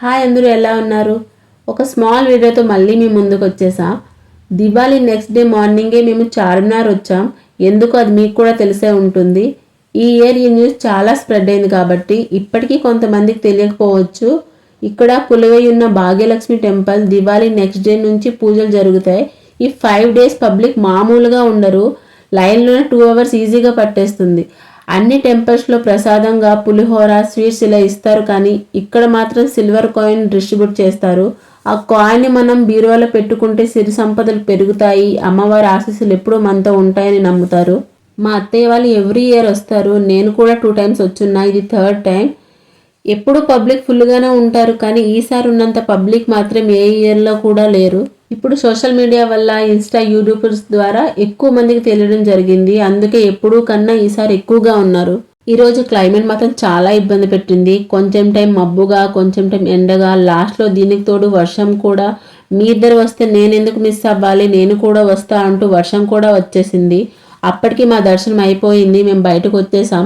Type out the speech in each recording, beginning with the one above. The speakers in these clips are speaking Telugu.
హాయ్ అందరూ ఎలా ఉన్నారు? ఒక స్మాల్ వీడియోతో మళ్ళీ మీ ముందుకు వచ్చేసా? దివాళీ నెక్స్ట్ డే మార్నింగే మేము చార్మినార్ వచ్చాం. ఎందుకు అది మీకు కూడా తెలిసే ఉంటుంది. ఈ ఇయర్ ఈ న్యూస్ చాలా స్ప్రెడ్ అయింది కాబట్టి ఇప్పటికీ కొంతమందికి తెలియకపోవచ్చు. ఇక్కడ పులివై ఉన్న Bhagyalakshmi temple Diwali next day నుంచి పూజలు జరుగుతాయి. ఈ ఫైవ్ డేస్ పబ్లిక్ మామూలుగా ఉండరు. లైన్లోనే టూ అవర్స్ ఈజీగా పట్టేస్తుంది. అన్ని టెంపుల్స్లో ప్రసాదంగా పులిహోర స్వీట్స్ ఇలా ఇస్తారు కానీ ఇక్కడ మాత్రం సిల్వర్ కాయిన్ డిస్ట్రిబ్యూట్ చేస్తారు. ఆ కాయిన్ని మనం బీరువాలో పెట్టుకుంటే సిరి సంపదలు పెరుగుతాయి. అమ్మవారి ఆశీస్సులు ఎప్పుడూ మనతో ఉంటాయని నమ్ముతారు. మా అత్తయ్య వాళ్ళు ఎవ్రీ ఇయర్ వస్తారు. నేను కూడా టూ టైమ్స్ వచ్చున్నా. ఇది థర్డ్ టైం ఎప్పుడు పబ్లిక్ ఫుల్గానే ఉంటారు కానీ ఈసారి ఉన్నంత పబ్లిక్ మాత్రం ఏ ఇయర్లో కూడా లేరు. ఇప్పుడు సోషల్ మీడియా వల్ల ఇన్స్టా యూట్యూబర్స్ ద్వారా ఎక్కువ మందికి తెలియడం జరిగింది. అందుకే ఎప్పుడూ కన్నా ఈసారి ఎక్కువగా ఉన్నారు. ఈరోజు క్లైమేట్ మాత్రం చాలా ఇబ్బంది పెట్టింది. కొంచెం టైం మబ్బుగా కొంచెం టైం ఎండగా లాస్ట్లో దీనికి తోడు వర్షం కూడా. మీ ఇద్దరు వస్తే నేను ఎందుకు మిస్ అవ్వాలి? నేను కూడా వస్తా అంటూ వర్షం కూడా వచ్చేసింది. అప్పటికి మా దర్శనం అయిపోయింది. మేము బయటకు వచ్చేసాం.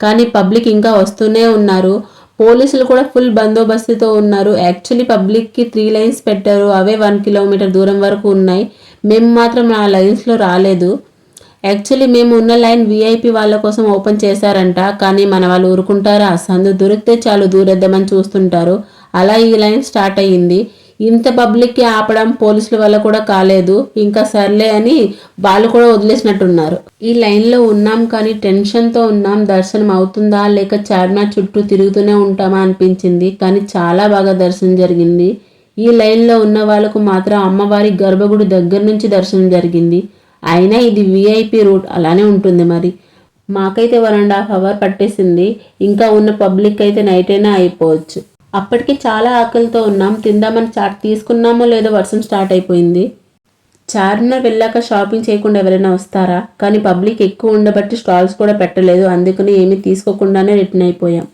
కానీ పబ్లిక్ ఇంకా వస్తూనే ఉన్నారు. పోలీసులు కూడా ఫుల్ బందోబస్తుతో ఉన్నారు. యాక్చువల్లీ పబ్లిక్కి త్రీ లైన్స్ పెట్టారు. అవే వన్ కిలోమీటర్ దూరం వరకు ఉన్నాయి. మేము మాత్రం ఆ లైన్స్లో రాలేదు. యాక్చువల్లీ మేము ఉన్న లైన్ వీఐపీ వాళ్ళ కోసం ఓపెన్ చేశారంట. కానీ మన వాళ్ళు ఊరుకుంటారా? సందు దొరికితే చాలు దూరేద్దామని చూస్తుంటారు. అలా ఈ లైన్ స్టార్ట్ అయ్యింది. ఇంత పబ్లిక్కి ఆపడం పోలీసుల వల్ల కూడా కాలేదు. ఇంకా సర్లే అని వాళ్ళు కూడా వదిలేసినట్టున్నారు. ఈ లైన్లో ఉన్నాం కానీ టెన్షన్తో ఉన్నాం. దర్శనం అవుతుందా? లేక చార్మినార్ చుట్టూ తిరుగుతూనే ఉంటామా అనిపించింది. కానీ చాలా బాగా దర్శనం జరిగింది. ఈ లైన్లో ఉన్న వాళ్ళకు మాత్రం అమ్మవారి గర్భగుడి దగ్గర నుంచి దర్శనం జరిగింది. అయినా ఇది విఐపి రూట్. అలానే ఉంటుంది మరి. మాకైతే వన్ అండ్ హాఫ్ అవర్ పట్టేసింది. ఇంకా ఉన్న పబ్లిక్ అయితే నైట్ అయినా అయిపోవచ్చు. అప్పటికి చాలా ఆకలితో ఉన్నాం. తిందామని చాట్ తీసుకున్నామో లేదో వర్షం స్టార్ట్ అయిపోయింది. చార్మినార్ వెళ్ళాక షాపింగ్ చేయకుండా ఎవరైనా వస్తారా? కానీ పబ్లిక్ ఎక్కువ ఉండబట్టి స్టాల్స్ కూడా పెట్టలేదు. అందుకని ఏమీ తీసుకోకుండానే రిటర్న్ అయిపోయాం.